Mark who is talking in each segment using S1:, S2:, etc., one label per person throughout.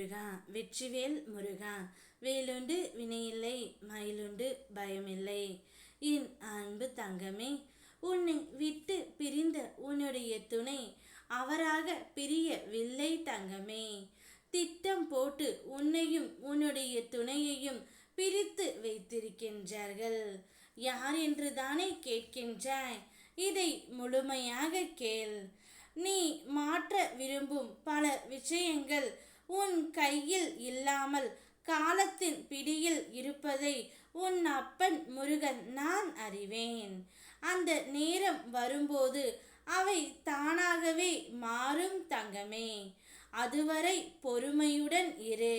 S1: முருகா வெற்றிவேல் முருகா வேலுண்டு வினையில்லை மயிலுண்டு பயமில்லை. என் அன்பு தங்கமே உன்னை விட்டு பிரிந்த உன்னுடைய துணை அவராக பிரியவில்லை தங்கமே. திட்டம் போட்டு உன்னையும் உன்னுடைய துணையையும் பிரித்து வைத்திருக்கின்றார்கள். யார் என்று தானே கேட்கின்றாய்? இதை முழுமையாக கேள். நீ மாற்ற விரும்பும் பல விஷயங்கள் உன் கையில் இல்லாமல் காலத்தின் பிடியில் இருப்பதை உன் அப்பன் முருகன் நான் அறிவேன். அந்த நேரம் வரும்போது அவை தானாகவே மாறும் தங்கமே. அதுவரை பொறுமையுடன் இரு.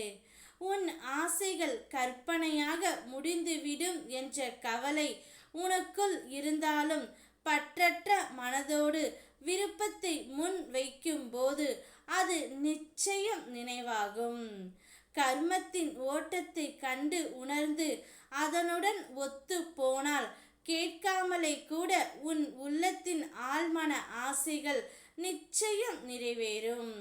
S1: உன் ஆசைகள் கற்பனையாக முடிந்துவிடும் என்ற கவலை உனக்குள் இருந்தாலும் பற்றற்ற மனதோடு விருப்பத்தை முன் வைக்கும் போது அது நிச்சயம் நினைவாகும். கர்மத்தின் ஓட்டத்தை கண்டு உணர்ந்து அதனுடன் ஒத்து போனால் கேட்காமலே கூட உன் உள்ளத்தின் ஆழ்மன ஆசைகள் நிச்சயம் நிறைவேறும்.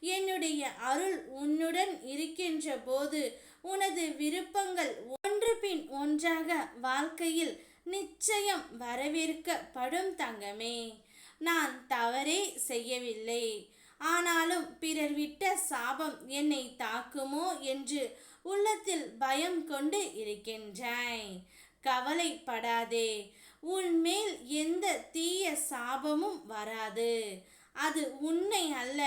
S1: என்னுடைய அருள் உன்னுடன் இருக்கின்ற போது உனது விருப்பங்கள் ஒன்று பின் ஒன்றாக வாழ்க்கையில் நிச்சயம் வரவேற்கப்படும் தங்கமே. நான் தவறே செய்யவில்லை. ஆனாலும் பிறர் விட்ட சாபம் என்னை தாக்குமோ என்று உள்ளத்தில் பயம் கொண்டு இருக்கின்றாய் கவலைப்படாதே உன் மேல் எந்த தீய சாபமும் வராது. அது உன்னை அல்ல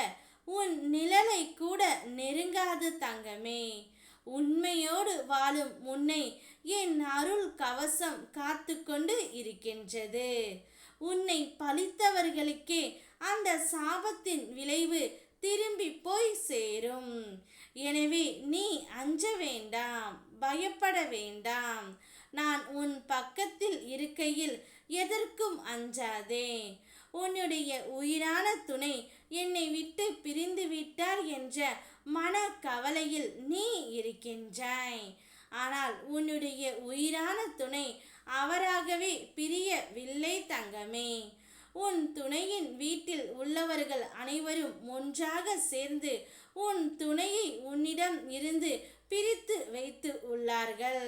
S1: உன் நிழலை கூட நெருங்காது தங்கமே. உண்மையோடு வாழும் உன்னை என் அருள் கவசம் காத்து கொண்டு இருக்கின்றது. உன்னை பழித்தவர்களுக்கே அந்த சாபத்தின் விளைவு திரும்பி போய் சேரும். எனவே நீ அஞ்ச வேண்டாம் பயப்பட வேண்டாம். நான் உன் பக்கத்தில் இருக்கையில் எதற்கும் அஞ்சாதே. உன்னுடைய உயிரான துணை என்னை விட்டு பிரிந்து விட்டார் என்ற மன கவலையில் நீ இருக்கின்றாய். ஆனால் உன்னுடைய உயிரான துணை அவராகவே பிரியவில்லை தங்கமே. உன் துணையின் வீட்டில் உள்ளவர்கள் அனைவரும் ஒன்றாக சேர்ந்து உன் துணையை உன்னிடம் இருந்து பிரித்து வைத்து உள்ளார்கள்.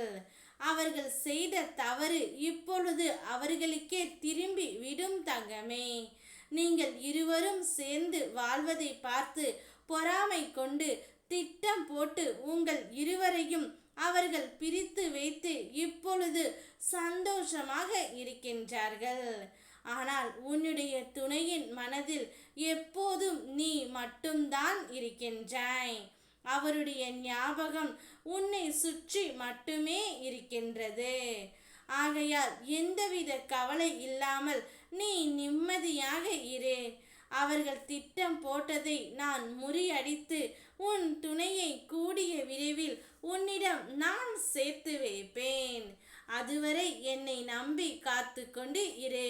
S1: அவர்கள் செய்த தவறு இப்பொழுது அவர்களுக்கே திரும்பி விடும் தங்கமே. நீங்கள் இருவரும் சேர்ந்து வாழ்வதை பார்த்து பொறாமை கொண்டு திட்டம் போட்டு உங்கள் இருவரையும் அவர்கள் பிரித்து வைத்து இப்பொழுது சந்தோஷமாக இருக்கின்றார்கள். ஆனால் உன்னுடைய துணையின் மனதில் எப்போதும் நீ மட்டும்தான் இருக்கின்றாய். அவருடைய ஞாபகம் உன்னை சுற்றி மட்டுமே இருக்கின்றது. ஆகையால் எந்தவித கவலை இல்லாமல் நீ நிம்மதியாக இரு. அவர்கள் திட்டம் போட்டதை நான் முறியடித்து உன் துணையை கூடிய விரைவில் உன்னிடம் நான் சேர்த்து வைப்பேன். அதுவரை என்னை நம்பி காத்து கொண்டு இரு.